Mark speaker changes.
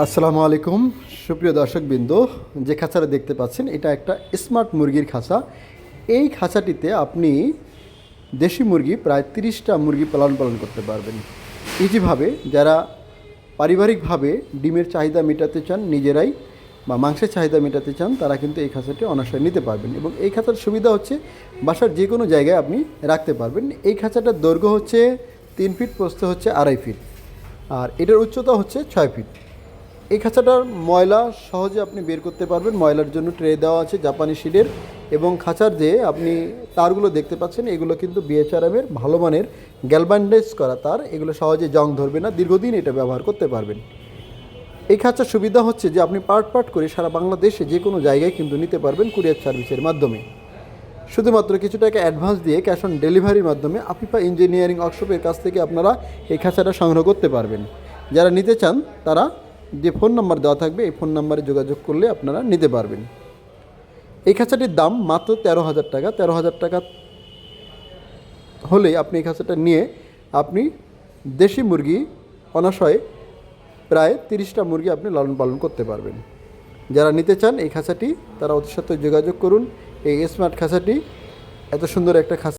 Speaker 1: আসসালামু আলাইকুম, সুপ্রিয় দর্শকবৃন্দ, যে খাঁচাটা দেখতে পাচ্ছেন, এটা একটা স্মার্ট মুরগির খাঁচা। এই খাঁচাটিতে আপনি দেশি মুরগি, প্রায় তিরিশটা মুরগি পালন পালন করতে পারবেন। ইজিভাবে যারা পারিবারিকভাবে ডিমের চাহিদা মেটাতে চান, নিজেরাই বা মাংসের চাহিদা মেটাতে চান, তারা কিন্তু এই খাঁচাটি অনায়াসে নিতে পারবেন এবং এই খাঁচার সুবিধা হচ্ছে বাসার যে কোনো জায়গায় আপনি রাখতে পারবেন। এই খাঁচাটার দৈর্ঘ্য হচ্ছে তিন ফিট, প্রস্থ হচ্ছে আড়াই ফিট, আর এটার উচ্চতা হচ্ছে ছয় ফিট। এই খাঁচাটার ময়লা সহজে আপনি বের করতে পারবেন। ময়লার জন্য ট্রে দেওয়া আছে, জাপানি শিডের এবং খাঁচার যে আপনি তারগুলো দেখতে পাচ্ছেন, এগুলো কিন্তু বিএচআরএমের ভালো মানের গ্যালবান্ডাইজ করা তার। এগুলো সহজে জং ধরবে না, দীর্ঘদিন এটা ব্যবহার করতে পারবেন। এই খাঁচার সুবিধা হচ্ছে যে আপনি পার্ট পার্ট করে সারা বাংলাদেশে যে কোনো জায়গায় কিন্তু নিতে পারবেন কুরিয়ার সার্ভিসের মাধ্যমে। শুধুমাত্র কিছু টাকা অ্যাডভান্স দিয়ে ক্যাশ অন ডেলিভারির মাধ্যমে আপিফা ইঞ্জিনিয়ারিং ওয়ার্কশপের কাছ থেকে আপনারা এই খাঁচাটা সংগ্রহ করতে পারবেন। যারা নিতে চান, তারা যে ফোন নাম্বার দেওয়া থাকবে, এই ফোন নাম্বারে যোগাযোগ করলে আপনারা নিতে পারবেন। এই খাঁচাটির দাম মাত্র তেরো হাজার টাকা। তেরো হাজার টাকা হলে আপনি এই খাঁচাটা নিয়ে আপনি দেশি মুরগি অনাশয়ে প্রায় তিরিশটা মুরগি আপনি লালন পালন করতে পারবেন। যারা নিতে চান এই খাঁচাটি, তারা ওদের সাথে যোগাযোগ করুন। এই স্মার্ট খাঁচাটি, এত সুন্দর একটা খাঁচা